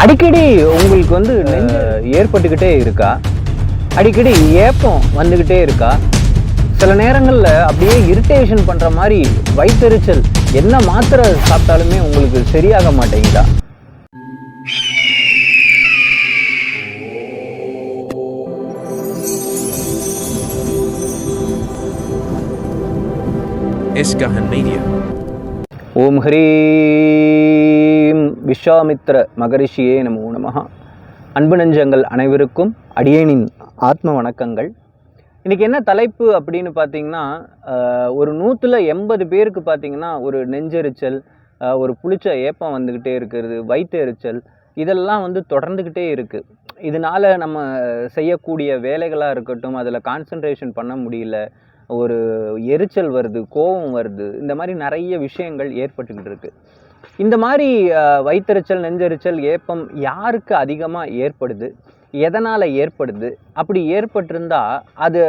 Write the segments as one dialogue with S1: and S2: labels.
S1: அடிக்கடி உங்களுக்கு வந்து ஏற்பட்டுக்கிட்டே இருக்கா? அடிக்கடி ஏப்பம் வந்துக்கிட்டே இருக்கா? சில நேரங்களில் அப்படியே இரிட்டேஷன் பண்ணுற மாதிரி வயிற்றெரிச்சல் என்ன மாத்திரை சாப்பிட்டாலுமே உங்களுக்கு சரியாக மாட்டேங்குதா?
S2: Iskahan Media.
S1: ஓம் ஹரீம் விஸ்வாமித்ர மகரிஷியே நமோ நமஹ. அன்பு நெஞ்சங்கள் அனைவருக்கும் அடியேனின் ஆத்ம வணக்கங்கள். இன்றைக்கி என்ன தலைப்பு அப்படின்னு பார்த்தீங்கன்னா ஒரு நூற்றில் எண்பது பேருக்கு பார்த்தீங்கன்னா ஒரு நெஞ்செரிச்சல் ஒரு புளிச்ச ஏப்பம் வந்துக்கிட்டே இருக்கிறது வயிற்றெரிச்சல் இதெல்லாம் வந்து தொடர்ந்துக்கிட்டே இருக்குது இதனால் நம்ம செய்யக்கூடிய வேலைகளாக இருக்கட்டும் அதில் கான்சன்ட்ரேஷன் பண்ண முடியல ஒரு எரிச்சல் வருது கோபம் வருது இந்த மாதிரி நிறைய விஷயங்கள் ஏற்பட்டுக்கிட்டு இருக்குது இந்த மாதிரி அஹ், நெஞ்சரிச்சல் நெஞ்செரிச்சல் ஏப்பம் யாருக்கு அதிகமாக ஏற்படுது? எதனால் ஏற்படுது? அப்படி ஏற்பட்டிருந்தா அது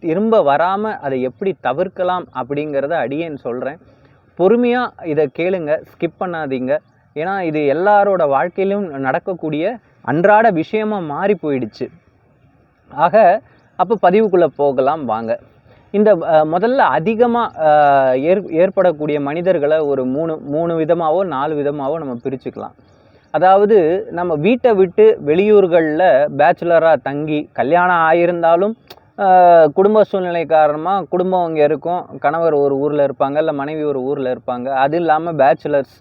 S1: திரும்ப வராமல் அதை எப்படி தவிர்க்கலாம் அப்படிங்கிறத அடியேன் சொல்கிறேன் பொறுமையாக இதை கேளுங்க ஸ்கிப் பண்ணாதீங்க. ஏன்னா இது எல்லாரோட வாழ்க்கையிலும் நடக்கக்கூடிய அன்றாட விஷயமாக மாறி போயிடுச்சு. ஆக அப்போ பதிவுக்குள்ளே போகலாம் வாங்க. இந்த முதல்ல அதிகமாக ஏற் ஏற்படக்கூடிய மனிதர்களை ஒரு மூணு மூணு விதமாகவோ நாலு விதமாகவோ நம்ம பிரிச்சுக்கலாம். அதாவது நம்ம வீட்டை விட்டு வெளியூர்களில் பேச்சுலராக தங்கி கல்யாணம் ஆகியிருந்தாலும் குடும்ப சூழ்நிலை காரணமாக குடும்பம் இங்கே இருக்கும். கணவர் ஒரு ஊரில் இருப்பாங்க இல்லை மனைவி ஒரு ஊரில் இருப்பாங்க. அது இல்லாமல் பேச்சுலர்ஸ்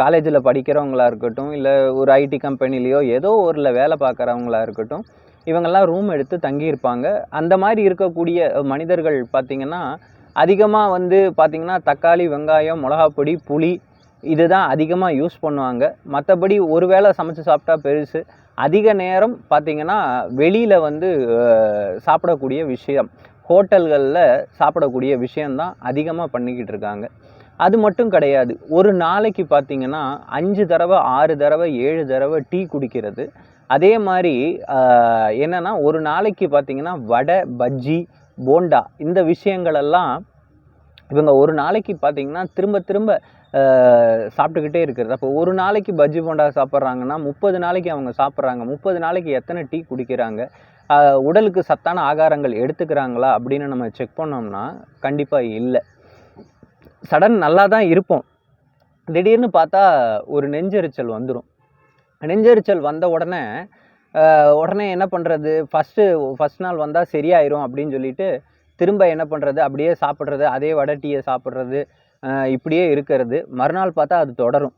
S1: காலேஜில் படிக்கிறவங்களா இருக்கட்டும் இல்லை ஒரு ஐடி கம்பெனிலேயோ ஏதோ ஊரில் வேலை பார்க்குறவங்களா இருக்கட்டும் இவங்கெல்லாம் ரூம் எடுத்து தங்கியிருப்பாங்க. அந்த மாதிரி இருக்கக்கூடிய மனிதர்கள் பார்த்திங்கன்னா அதிகமாக வந்து பார்த்திங்கன்னா தக்காளி வெங்காயம் மிளகாப்பொடி புளி இதுதான் அதிகமாக யூஸ் பண்ணுவாங்க. மற்றபடி ஒரு வேளை சமைச்சு சாப்பிட்டா பெருசு. அதிக நேரம் பார்த்திங்கன்னா வெளியில் வந்து சாப்பிடக்கூடிய விஷயம். ஹோட்டல்களில் சாப்பிடக்கூடிய விஷயந்தான் அதிகமாக பண்ணிக்கிட்டு இருக்காங்க. அது மட்டும் கிடையாது. ஒரு நாளைக்கு பார்த்தீங்கன்னா அஞ்சு தடவை ஆறு தடவை ஏழு தடவை டீ குடிக்கிறது. அதே மாதிரி என்னென்னா என்னன்னா ஒரு நாளைக்கு பார்த்தீங்கன்னா வடை பஜ்ஜி போண்டா இந்த விஷயங்களெல்லாம் இவங்க ஒரு நாளைக்கு பார்த்தீங்கன்னா திரும்ப திரும்ப சாப்பிட்டுக்கிட்டே இருக்கிறது. அப்போ ஒரு நாளைக்கு பஜ்ஜி போண்டா சாப்பிட்றாங்கன்னா முப்பது நாளைக்கு அவங்க சாப்பிட்றாங்க. முப்பது நாளைக்கு எத்தனை டீ குடிக்கிறாங்க? உடலுக்கு சத்தான ஆகாரங்கள் எடுத்துக்கிறாங்களா அப்படின்னு நம்ம செக் பண்ணோம்னா கண்டிப்பாக இல்லை. சடன் நல்லா தான் இருப்போம். திடீர்னு பார்த்தா ஒரு நெஞ்செரிச்சல் வந்துடும் நெஞ்செரிச்சல் வந்த உடனே உடனே என்ன பண்ணுறது ஃபஸ்ட்டு ஃபஸ்ட் நாள் வந்தால் சரியாயிரும் அப்படின்னு சொல்லிட்டு திரும்ப என்ன பண்ணுறது அப்படியே சாப்பிட்றது அதே வடை டீயை சாப்பிட்றது இப்படியே இருக்கிறது. மறுநாள் பார்த்தா அது தொடரும்.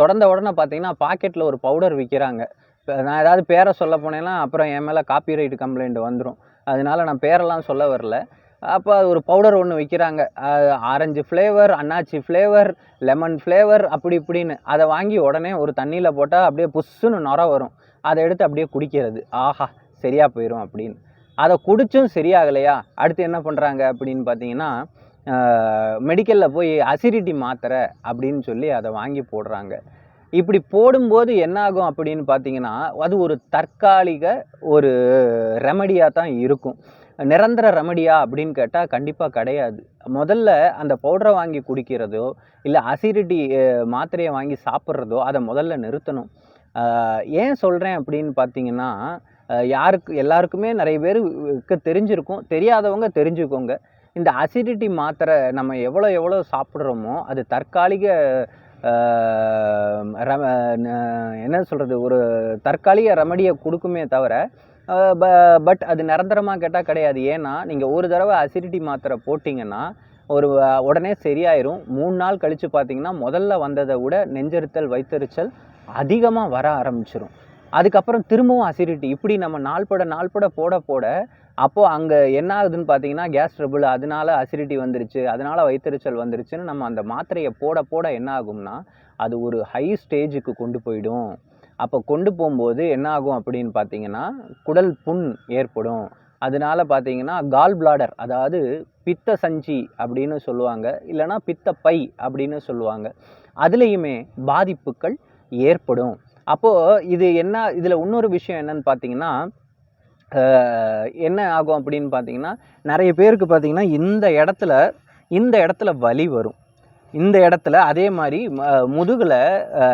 S1: தொடர்ந்த உடனே பார்த்தீங்கன்னா பாக்கெட்டில் ஒரு பவுடர் விற்கிறாங்க நான் ஏதாவது பேரை சொல்ல போனேன்னா அப்புறம் என் மேலே காப்பிரைட் கம்ப்ளைண்ட் வந்துடும் அதனால நான் பேரெல்லாம் சொல்ல வரல. அப்போ ஒரு பவுடர் ஒன்று விற்கிறாங்க ஆரஞ்சு ஃப்ளேவர் அன்னாச்சி ஃப்ளேவர் லெமன் ஃப்ளேவர் அப்படி இப்படின்னு. அதை வாங்கி உடனே ஒரு தண்ணியில் போட்டால் அப்படியே புஷ்ஷுன்னு நுர வரும். அதை எடுத்து அப்படியே குடிக்கிறது. ஆஹா சரியாக போயிடும் அப்படின்னு. அதை குடிச்சும் சரியாகலையா? அடுத்து என்ன பண்ணுறாங்க அப்படின்னு பார்த்தீங்கன்னா மெடிக்கலில் போய் அசிடிட்டி மாத்திரை அப்படின்னு சொல்லி அதை வாங்கி போடுறாங்க. இப்படி போடும்போது என்னாகும் அப்படின்னு பார்த்தீங்கன்னா அது ஒரு தற்காலிக ஒரு ரெமடியாக தான் இருக்கும். நிரந்தர ரெமடியா அப்படின்னு கேட்டால் கண்டிப்பாக கிடையாது. முதல்ல அந்த பவுடரை வாங்கி குடிக்கிறதோ இல்லை அசிடிட்டி மாத்திரையை வாங்கி சாப்பிட்றதோ அதை முதல்ல நிறுத்தணும். ஏன் சொல்கிறேன் அப்படின்னு பார்த்தீங்கன்னா யாருக்கு எல்லாருக்குமே நிறைய பேருக்கு தெரிஞ்சிருக்கும். தெரியாதவங்க தெரிஞ்சுக்கோங்க. இந்த அசிடிட்டி மாத்திரை நம்ம எவ்வளோ எவ்வளோ சாப்பிட்றோமோ அது தற்காலிக என்ன சொல்கிறது ஒரு தற்காலிக ரெமடியை கொடுக்குமே தவிர பட் அது நிரந்தரமாக கேட்டால் கிடையாது. ஏன்னா நீங்கள் ஒரு தடவை அசிடிட்டி மாத்திரை போட்டிங்கன்னா ஒரு உடனே சரியாயிரும். மூணு நாள் கழித்து பார்த்தீங்கன்னா முதல்ல வந்ததை விட நெஞ்செரித்தல் வயிற்றெரிச்சல் அதிகமாக வர ஆரம்பிச்சிடும் அதுக்கப்புறம் திரும்பவும் அசிடிட்டி இப்படி நம்ம நாள்பட நாள்பட போட போட அப்போது அங்கே என்ன ஆகுதுன்னு பார்த்தீங்கன்னா கேஸ் ட்ரபிள் அதனால அசிடிட்டி வந்துருச்சு அதனால் வயிற்றெரிச்சல் வந்துருச்சுன்னு நம்ம அந்த மாத்திரையை போட போட என்ன ஆகும்னா அது ஒரு ஹை ஸ்டேஜுக்கு கொண்டு போயிடும். அப்போ கொண்டு போகும்போது என்ன ஆகும் அப்படின்னு பார்த்தீங்கன்னா குடல் புண் ஏற்படும். அதனால பார்த்தீங்கன்னா கால் பிளாடர் அதாவது பித்த சஞ்சி அப்படின்னு சொல்லுவாங்க. இல்லைன்னா பித்த பை அப்படின்னு சொல்லுவாங்க. அதுலேயுமே பாதிப்புகள் ஏற்படும். அப்போது இது என்ன இதில் இன்னொரு விஷயம் என்னன்னு பார்த்தீங்கன்னா என்ன ஆகும் அப்படின்னு பார்த்தீங்கன்னா நிறைய பேருக்கு பார்த்தீங்கன்னா இந்த இடத்துல இந்த இடத்துல வலி வரும். இந்த இடத்துல அதே மாதிரி முதுகில்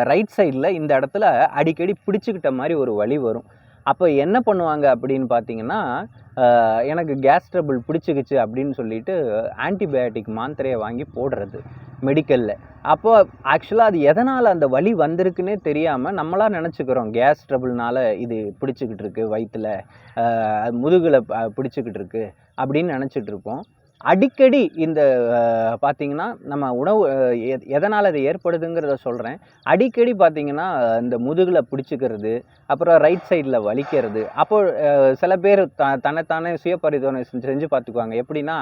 S1: ரைட் சைடில் இந்த இடத்துல அடிக்கடி பிடிச்சிக்கிட்ட மாதிரி ஒரு வலி வரும். அப்போ என்ன பண்ணுவாங்க அப்படின்னு பார்த்தீங்கன்னா எனக்கு கேஸ் ட்ரபிள் பிடிச்சிக்கிச்சு அப்படின்னு சொல்லிட்டு ஆன்டிபயோட்டிக் மாத்திரையை வாங்கி போடுறது மெடிக்கலில் அப்போ ஆக்சுவலாக அது எதனால் அந்த வலி வந்திருக்குன்னே தெரியாமல் நம்மளாக நினச்சிக்கிறோம் கேஸ் ட்ரபிள்னால் இது பிடிச்சிக்கிட்டு இருக்குது வயிற்றில் முதுகில் பிடிச்சிக்கிட்டு இருக்குது அப்படின்னு நினச்சிட்ருப்போம் அடிக்கடி இந்த பார்த்திங்கன்னா பார்த்தீங்கன்னா நம்ம உணவு எதனால் அது ஏற்படுதுங்கிறத சொல்கிறேன் அடிக்கடி பார்த்தீங்கன்னா இந்த முதுகில் பிடிச்சிக்கிறது அப்புறம் ரைட் சைடில் வலிக்கிறது அப்போ சில பேர் த தன்னைத்தானே சுய பரிதோனை செஞ்சு செஞ்சு பார்த்துக்குவாங்க எப்படின்னா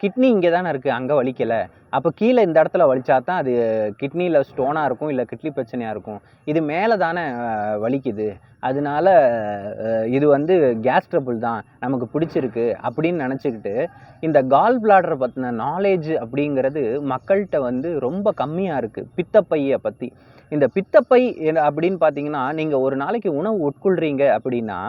S1: கிட்னி இங்கே தானே இருக்குது அங்கே வலிக்கலை. அப்போ கீழே இந்த இடத்துல வலிச்சா தான் அது கிட்னியில் ஸ்டோனாக இருக்கும் இல்லை கிட்னி பிரச்சனையாக இருக்கும். இது மேலே தானே வலிக்குது. அதனால இது வந்து கேஸ் ட்ரபுள் தான் நமக்கு பிடிச்சிருக்கு அப்படின்னு நினச்சிக்கிட்டு இந்த கால் பிளாடரை பற்றின நாலேஜ் அப்படிங்கிறது மக்கள்கிட்ட வந்து ரொம்ப கம்மியாக இருக்குது பித்தப்பையை பற்றி இந்த பித்தப்பை அப்படின்னு பார்த்தீங்கன்னா நீங்கள் ஒரு நாளைக்கு உணவு உட்கொள்கிறீங்க அப்படின்னா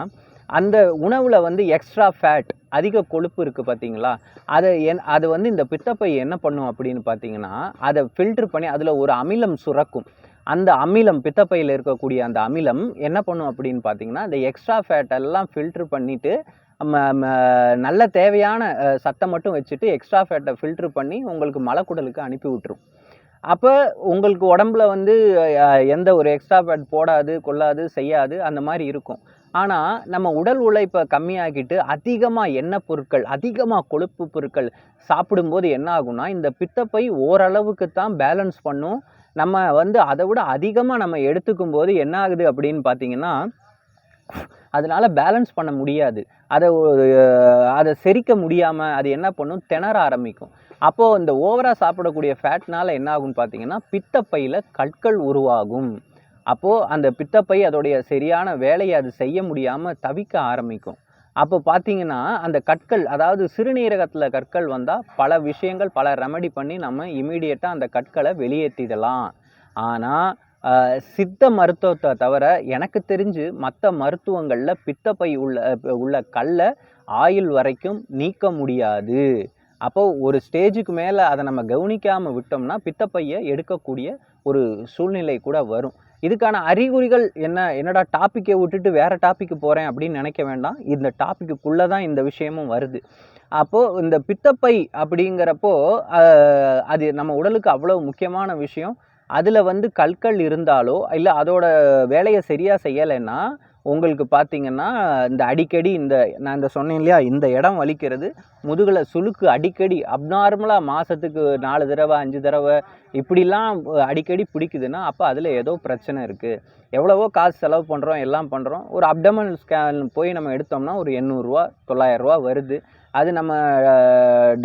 S1: அந்த உணவில் வந்து எக்ஸ்ட்ரா ஃபேட் அதிக கொழுப்பு இருக்குது பார்த்தீங்களா அதை என் அது வந்து இந்த பித்தப்பை என்ன பண்ணும் அப்படின்னு பார்த்தீங்கன்னா அதை ஃபில்டர் பண்ணி அதில் ஒரு அமிலம் சுரக்கும். அந்த அமிலம் பித்தப்பையில் இருக்கக்கூடிய அந்த அமிலம் என்ன பண்ணும் அப்படின்னு பார்த்தீங்கன்னா இந்த எக்ஸ்ட்ரா ஃபேட் எல்லாம் ஃபில்டர் பண்ணிவிட்டு நல்ல தேவையான அஹ், சத்தை மட்டும் வச்சுட்டு எக்ஸ்ட்ரா ஃபேட்டை ஃபில்ட்ரு பண்ணி உங்களுக்கு மலக்குடலுக்கு அனுப்பி விட்டுரும். அப்போ உங்களுக்கு உடம்புல வந்து எந்த ஒரு எக்ஸ்ட்ரா ஃபேட் போடாது கொள்ளாது செய்யாது அந்த மாதிரி இருக்கும். ஆனால் நம்ம உடல் உழைப்பை கம்மியாக்கிட்டு அதிகமாக எண்ணெய் பொருட்கள் அதிகமாக கொழுப்பு பொருட்கள் சாப்பிடும்போது என்ன ஆகும்னா இந்த பித்தப்பை ஓரளவுக்கு தான் பேலன்ஸ் பண்ணும். நம்ம வந்து அதை விட அதிகமாக நம்ம எடுத்துக்கும் போது என்ன ஆகுது அப்படின்னு பார்த்தீங்கன்னா அதனால் பேலன்ஸ் பண்ண முடியாது. அதை அதை செரிக்க முடியாமல் அது என்ன பண்ணும்? திணற ஆரம்பிக்கும். அப்போது இந்த ஓவராக சாப்பிடக்கூடிய ஃபேட்னால் என்ன ஆகும்னு பார்த்தீங்கன்னா பித்தப்பையில் கற்கள் உருவாகும். அப்போது அந்த பித்தப்பை அதோடைய சரியான வேலையை அது செய்ய முடியாமல் தவிக்க ஆரம்பிக்கும். அப்போ பார்த்தீங்கன்னா அந்த கற்கள் அதாவது சிறுநீரகத்தில் கற்கள் வந்தால் பல விஷயங்கள் பல ரெமடி பண்ணி நம்ம இமீடியட்டாக அந்த கற்களை வெளியேற்றிடலாம். ஆனால் சித்த மருத்துவத்தை தவிர எனக்கு தெரிஞ்சு மற்ற மருத்துவங்களில் பித்தப்பை உள்ள உள்ள கல்லை ஆயுள் வரைக்கும் நீக்க முடியாது. அப்போ ஒரு ஸ்டேஜுக்கு மேலே அதை நம்ம கவனிக்காமல் விட்டோம்னா பித்தப்பையை எடுக்கக்கூடிய ஒரு சூழ்நிலை கூட வரும். இதுக்கான அறிகுறிகள் என்ன? என்னடா டாப்பிக்கை விட்டுட்டு வேறு டாப்பிக்கு போகிறேன் அப்படின்னு நினைக்க வேண்டாம். இந்த டாப்பிக்குள்ளே தான் இந்த விஷயமும் வருது. அப்போது இந்த பித்தப்பை அப்படிங்கிறப்போ அது நம்ம உடலுக்கு அவ்வளோ முக்கியமான விஷயம். அதில் வந்து கற்கள் இருந்தாலோ இல்லை அதோட வேலையை சரியாக செய்யலைன்னா உங்களுக்கு பார்த்தீங்கன்னா இந்த அடிக்கடி இந்த நான் இந்த சொன்னேன் இல்லையா இந்த இடம் வலிக்கிறது முதுகில் சுளுக்கு அடிக்கடி அப்நார்மலாக மாதத்துக்கு நாலு தடவை அஞ்சு தடவை இப்படிலாம் அடிக்கடி பிடிக்குதுன்னா அப்போ அதில் ஏதோ பிரச்சனை இருக்குது எவ்வளவோ காசு செலவு பண்ணுறோம் எல்லாம் பண்ணுறோம் ஒரு அப்டமனல் ஸ்கேன் போய் நம்ம எடுத்தோம்னா ஒரு எண்ணூறுரூவா தொள்ளாயிரரூவா வருது. அது நம்ம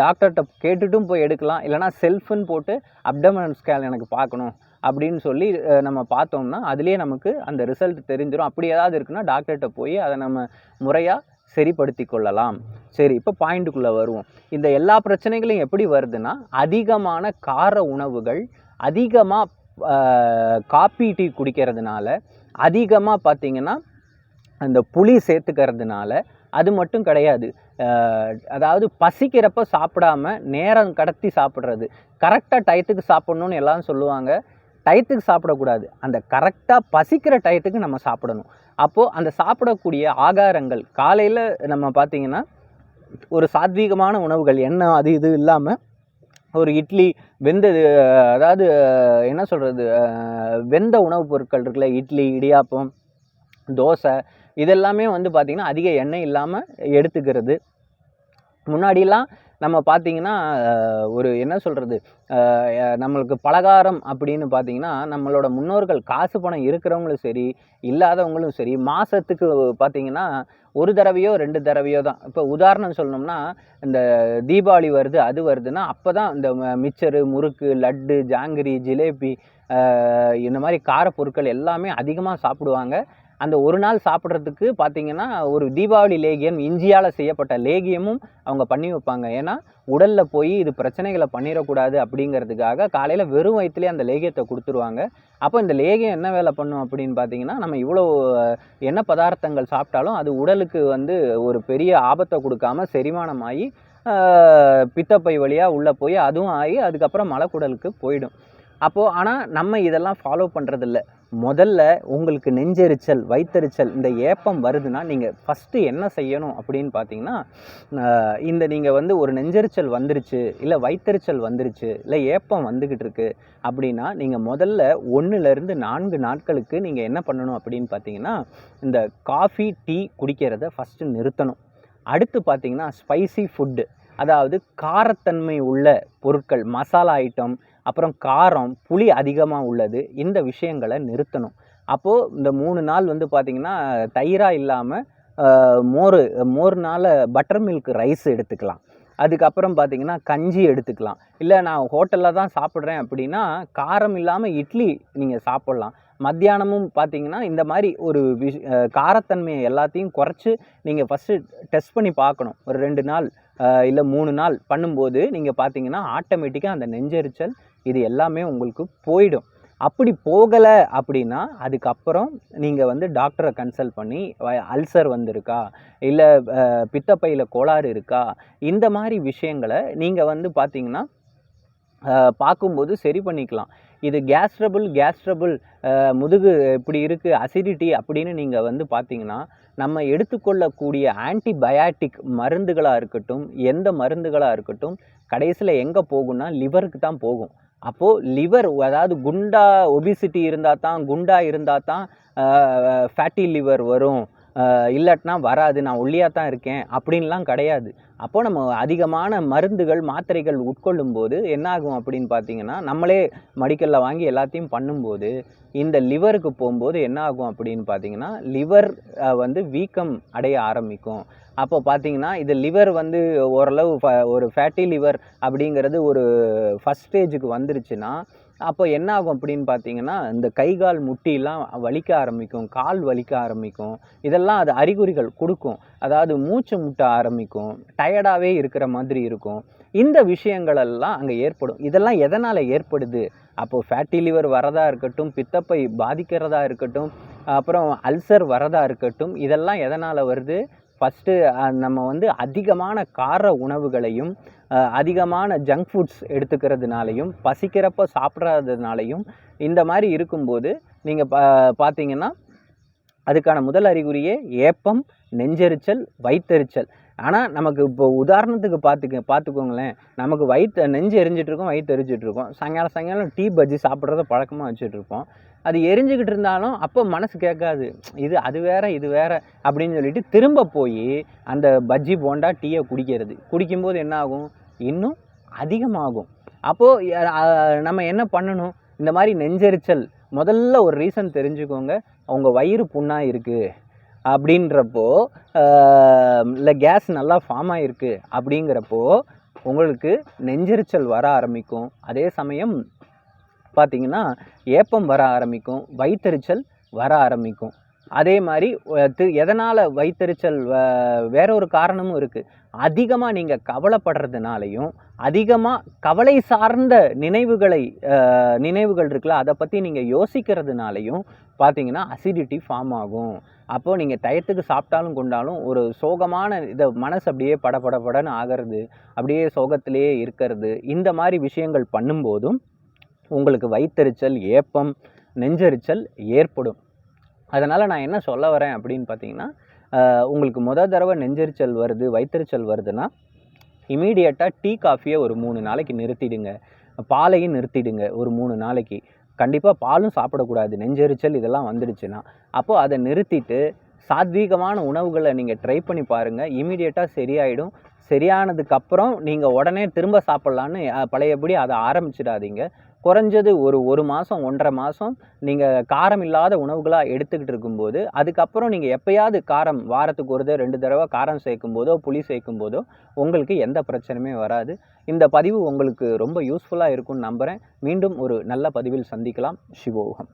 S1: டாக்டர்கிட்ட கேட்டுட்டும் போய் எடுக்கலாம். இல்லைனா செல்ஃபுன்னு போட்டு அப்டமனல் ஸ்கேன் எனக்கு பார்க்கணும். அப்படின்னு சொல்லி நம்ம பார்த்தோம்னா அதுலேயே நமக்கு அந்த ரிசல்ட் தெரிஞ்சிடும் அப்படி ஏதாவது இருக்குன்னா டாக்டர்கிட்ட போய் அதை நம்ம முறையாக சரிப்படுத்தி கொள்ளலாம். சரி இப்போ பாயிண்ட்டுக்குள்ளே வருவோம். இந்த எல்லா பிரச்சனைகளும் எப்படி வருதுன்னா அதிகமான கார உணவுகள் அதிகமாக காப்பி டீ குடிக்கிறதுனால அதிகமாக பார்த்தீங்கன்னா அந்த புளி சேர்த்துக்கிறதுனால அது மட்டும் கிடையாது. அதாவது பசிக்கிறப்ப சாப்பிடாம நேரம் கடத்தி சாப்பிட்றது. கரெக்டாக டயத்துக்கு சாப்பிட்ணுன்னு எல்லாரும் சொல்லுவாங்க. டயத்துக்கு சாப்பிடக்கூடாது. அந்த கரெக்டாக பசிக்கிற டயத்துக்கு நம்ம சாப்பிடணும். அப்போது அந்த சாப்பிடக்கூடிய ஆகாரங்கள் காலையில் நம்ம பார்த்தீங்கன்னா ஒரு சாத்வீகமான உணவுகள் எண்ணெய் அது இது இல்லாமல் ஒரு இட்லி வெந்த அதாவது என்ன சொல்கிறது வெந்த உணவுப் பொருட்கள் இருக்குல்ல இட்லி இடியாப்பம் தோசை இதெல்லாமே வந்து பார்த்திங்கன்னா அதிக எண்ணெய் இல்லாமல் எடுத்துக்கிறது. முன்னாடிலாம் நம்ம பார்த்தீங்கன்னா ஒரு என்ன சொல்கிறது நம்மளுக்கு பலகாரம் அப்படின்னு பார்த்தீங்கன்னா நம்மளோட முன்னோர்கள் காசு பணம் இருக்கிறவங்களும் சரி இல்லாதவங்களும் சரி மாதத்துக்கு பார்த்தீங்கன்னா ஒரு தடவையோ ரெண்டு தடவையோ தான். இப்போ உதாரணம் சொல்லணும்னா இந்த தீபாவளி வருது அது வருதுன்னா அப்போ தான் இந்த மிச்சரு முறுக்கு லட்டு ஜாங்கிரி ஜிலேபி இந்த மாதிரி காரப்பொருட்கள் எல்லாமே அதிகமாக சாப்பிடுவாங்க. அந்த ஒரு நாள் சாப்பிட்றதுக்கு பார்த்தீங்கன்னா ஒரு தீபாவளி லேகியம் இஞ்சியால் செய்யப்பட்ட லேகியமும் அவங்க பண்ணி வைப்பாங்க. ஏன்னா உடலில் போய் இது பிரச்சனைகளை பண்ணிடக்கூடாது அப்படிங்கிறதுக்காக காலையில் வெறும் வயிற்றுலேயே அந்த லேகியத்தை கொடுத்துருவாங்க. அப்போ இந்த லேகியம் என்ன வேலை பண்ணும் அப்படின்னு பார்த்தீங்கன்னா நம்ம இவ்வளோ என்ன பதார்த்தங்கள் சாப்பிட்டாலும் அது உடலுக்கு வந்து ஒரு பெரிய ஆபத்தை கொடுக்காம செரிமானமாகி பித்தப்பை வழியாக உள்ளே போய் அதுவும் ஆகி அதுக்கப்புறம் மலக்குடலுக்கு போயிடும். அப்போது ஆனால் நம்ம இதெல்லாம் ஃபாலோ பண்ணுறதில்ல முதல்ல உங்களுக்கு நெஞ்செரிச்சல் வயித்தெரிச்சல் இந்த ஏப்பம் வருதுன்னா நீங்கள் ஃபஸ்ட்டு என்ன செய்யணும் அப்படின்னு பார்த்தீங்கன்னா இந்த நீங்கள் வந்து ஒரு நெஞ்செரிச்சல் வந்துருச்சு இல்லை வயித்தெரிச்சல் வந்துருச்சு இல்லை ஏப்பம் வந்துக்கிட்டு இருக்கு அப்படின்னா நீங்கள் முதல்ல ஒன்றுலேருந்து நான்கு நாட்களுக்கு நீங்கள் என்ன பண்ணணும் அப்படின்னு பார்த்தீங்கன்னா இந்த காஃபி டீ குடிக்கிறத ஃபஸ்ட்டு நிறுத்தணும். அடுத்து பார்த்தீங்கன்னா ஸ்பைசி ஃபுட்டு அதாவது காரத்தன்மை உள்ள பொருட்கள் மசாலா ஐட்டம் அப்புறம் காரம் புளி அதிகமாக உள்ளது. இந்த விஷயங்களை நிறுத்தணும். அப்போது இந்த மூணு நாள் வந்து பார்த்திங்கன்னா தயிராக இல்லாமல் மோர் மோர்னால் பட்டர் மில்க் ரைஸ் எடுத்துக்கலாம். அதுக்கப்புறம் பார்த்தீங்கன்னா கஞ்சி எடுத்துக்கலாம். இல்லை நான் ஹோட்டலில் தான் சாப்பிட்றேன் அப்படின்னா காரம் இல்லாமல் இட்லி நீங்கள் சாப்பிட்லாம். மத்தியானமும் பார்த்தீங்கன்னா இந்த மாதிரி ஒரு விஷ் காரத்தன்மையை எல்லாத்தையும் குறைச்சி நீங்கள் ஃபஸ்ட்டு டெஸ்ட் பண்ணி பார்க்கணும். ஒரு ரெண்டு நாள் இல்லை மூணு நாள் பண்ணும்போது நீங்கள் பார்த்தீங்கன்னா ஆட்டோமேட்டிக்காக அந்த நெஞ்செரிச்சல் இது எல்லாமே உங்களுக்கு போயிடும். அப்படி போகலை அப்படின்னா அதுக்கப்புறம் நீங்கள் வந்து டாக்டரை கன்சல்ட் பண்ணி அல்சர் வந்திருக்கா? இல்லை பித்தப்பையில் கோளாறு இருக்கா? இந்த மாதிரி விஷயங்களை நீங்கள் வந்து பார்த்தீங்கன்னா பார்க்கும்போது சரி பண்ணிக்கலாம். இது கேஸ்ட்ரபுள் கேஸ்ட்ரபுள் முதுகு இப்படி இருக்குது அசிடிட்டி அப்படின்னு நீங்கள் வந்து பார்த்தீங்கன்னா நம்ம எடுத்துக்கொள்ளக்கூடிய ஆன்டிபயாட்டிக் மருந்துகளாக இருக்கட்டும் எந்த மருந்துகளாக இருக்கட்டும் கடைசியில் எங்கே போகும்னா லிவருக்கு தான் போகும். அப்போது லிவர் அதாவது குண்டா ஒபிசிட்டி இருந்தால் தான் குண்டா இருந்தால் தான் ஃபேட்டி லிவர் வரும். இல்லாட்டினா வராது நான் ஒல்லியாக தான் இருக்கேன் அப்படின்லாம் கிடையாது. அப்போ நம்ம அதிகமான மருந்துகள் மாத்திரைகள் உட்கொள்ளும் போது என்னாகும் அப்படின்னு பார்த்தீங்கன்னா நம்மளே மெடிக்கலில் வாங்கி எல்லாத்தையும் பண்ணும்போது இந்த லிவருக்கு போகும்போது என்ன ஆகும் அப்படின்னு பார்த்தீங்கன்னா லிவர் வந்து வீக்கம் அடைய ஆரம்பிக்கும். அப்போ பார்த்தீங்கன்னா இது லிவர் வந்து ஓரளவு ஃப- ஒரு ஃபேட்டி லிவர் அப்படிங்கிறது ஒரு ஃபஸ்ட் ஸ்டேஜுக்கு வந்துருச்சுன்னா அப்போ என்ன ஆகும் அப்படின்னு பார்த்தீங்கன்னா இந்த கை கால் முட்டிலாம் வலிக்க ஆரம்பிக்கும் கால் வலிக்க ஆரம்பிக்கும். இதெல்லாம் அது அறிகுறிகள் கொடுக்கும். அதாவது மூச்சு முட்ட ஆரம்பிக்கும். டயர்டாகவே இருக்கிற மாதிரி இருக்கும். இந்த விஷயங்களெல்லாம் அங்கே ஏற்படும். இதெல்லாம் எதனால் ஏற்படுது? அப்போது ஃபேட்டி லிவர் வரதா இருக்கட்டும் பித்தப்பை பாதிக்கிறதா இருக்கட்டும் அப்புறம் அல்சர் வரதா இருக்கட்டும் இதெல்லாம் எதனால் வருது? ஃபஸ்ட்டு நம்ம வந்து அதிகமான கார உணவுகளையும் அதிகமான ஜங்க் ஃபுட்ஸ் எடுத்துக்கிறதுனாலையும் பசிக்கிறப்ப சாப்பிட்றதுனாலையும் இந்த மாதிரி இருக்கும்போது நீங்கள் பா பார்த்தீங்கன்னா அதுக்கான முதல் அறிகுறியே ஏப்பம் நெஞ்செரிச்சல் வயிற்றெரிச்சல் ஆனால் நமக்கு இப்போ உதாரணத்துக்கு பார்த்துக்க பார்த்துக்கோங்களேன் நமக்கு வயிற்று நெஞ்சு எரிஞ்சிட்டு இருக்கும் வயிற்று எரிஞ்சிட்ருக்கோம். சாயங்காலம் சாயங்காலம் டீ பஜ்ஜி சாப்பிட்றத பழக்கமாக வச்சுட்ருப்போம். அது எரிஞ்சுக்கிட்டு இருந்தாலும் அப்போ மனசு கேட்காது. இது அது வேறு இது வேறு அப்படின்னு சொல்லிட்டு திரும்ப போய் அந்த பஜ்ஜி போண்டா டீயை குடிக்கிறது. குடிக்கும்போது என்ன ஆகும் இன்னும் அதிகமாகும். அப்போது நம்ம என்ன பண்ணணும்? இந்த மாதிரி நெஞ்செரிச்சல். முதல்ல ஒரு ரீசன் தெரிஞ்சுக்கோங்க. அவங்க வயிறு புண்ணாக இருக்குது அப்படின்றப்போ இல்லை கேஸ் நல்லா ஃபார்ம் ஆகிருக்கு அப்படிங்கிறப்போ உங்களுக்கு நெஞ்செரிச்சல் வர ஆரம்பிக்கும். அதே சமயம் பார்த்தீங்கன்னா ஏப்பம் வர ஆரம்பிக்கும் வயிற்றெரிச்சல் வர ஆரம்பிக்கும். அதே மாதிரி தி- எதனால் வயித்தெரிச்சல் வ- வேற ஒரு காரணமும் இருக்குது அதிகமாக நீங்கள் கவலைப்படுறதுனாலையும் அதிகமாக கவலை சார்ந்த நினைவுகளை நினைவுகள் இருக்குல்ல அதை பற்றி நீங்கள் யோசிக்கிறதுனாலையும் பார்த்தீங்கன்னா அசிடிட்டி ஃபார்ம் ஆகும். அப்போது நீங்கள் டயத்துக்கு சாப்பிட்டாலும் கொண்டாலும் ஒரு சோகமான இதை மனசு அப்படியே படபடபடன்னு ஆகிறது அப்படியே சோகத்திலேயே இருக்கிறது இந்த மாதிரி விஷயங்கள் பண்ணும்போதும் உங்களுக்கு வயித்தெரிச்சல் ஏப்பம் நெஞ்செரிச்சல் ஏற்படும். அதனால் நான் என்ன சொல்ல வரேன் அப்படின்னு பார்த்தீங்கன்னா உங்களுக்கு முத தடவை நெஞ்செரிச்சல் வருது வயித்தெரிச்சல் வருதுன்னா இமீடியட்டாக டீ காஃபியை ஒரு மூணு நாளைக்கு நிறுத்திடுங்க. பாலையும் நிறுத்திடுங்க ஒரு மூணு நாளைக்கு. கண்டிப்பாக பாலும் சாப்பிடக்கூடாது. நெஞ்செரிச்சல் இதெல்லாம் வந்துடுச்சுன்னா. அப்போது அதை நிறுத்திட்டு சாத்வீகமான உணவுகளை நீங்கள் ட்ரை பண்ணி பாருங்கள் இமீடியட்டாக சரியாயிடும். சரியானதுக்கப்புறம் நீங்கள் உடனே திரும்ப சாப்பிட்லான்னு பழையபடி அதை ஆரம்பிச்சிடாதீங்க. குறைஞ்சது ஒரு ஒரு மாதம் ஒன்றரை மாதம் நீங்கள் காரம் இல்லாத உணவுகளாக எடுத்துக்கிட்டு இருக்கும்போது அதுக்கப்புறம் நீங்கள் எப்பயாவது காரம் வாரத்துக்கு ஒரு தடவை ரெண்டு தடவை காரம் சேர்க்கும் போதோ புளி சேர்க்கும் போதோ உங்களுக்கு எந்த பிரச்சனையுமே வராது. இந்த பதிவு உங்களுக்கு ரொம்ப யூஸ்ஃபுல்லாக இருக்கும்னு நம்புகிறேன் மீண்டும் ஒரு நல்ல பதிவில் சந்திக்கலாம். சிவோகம்.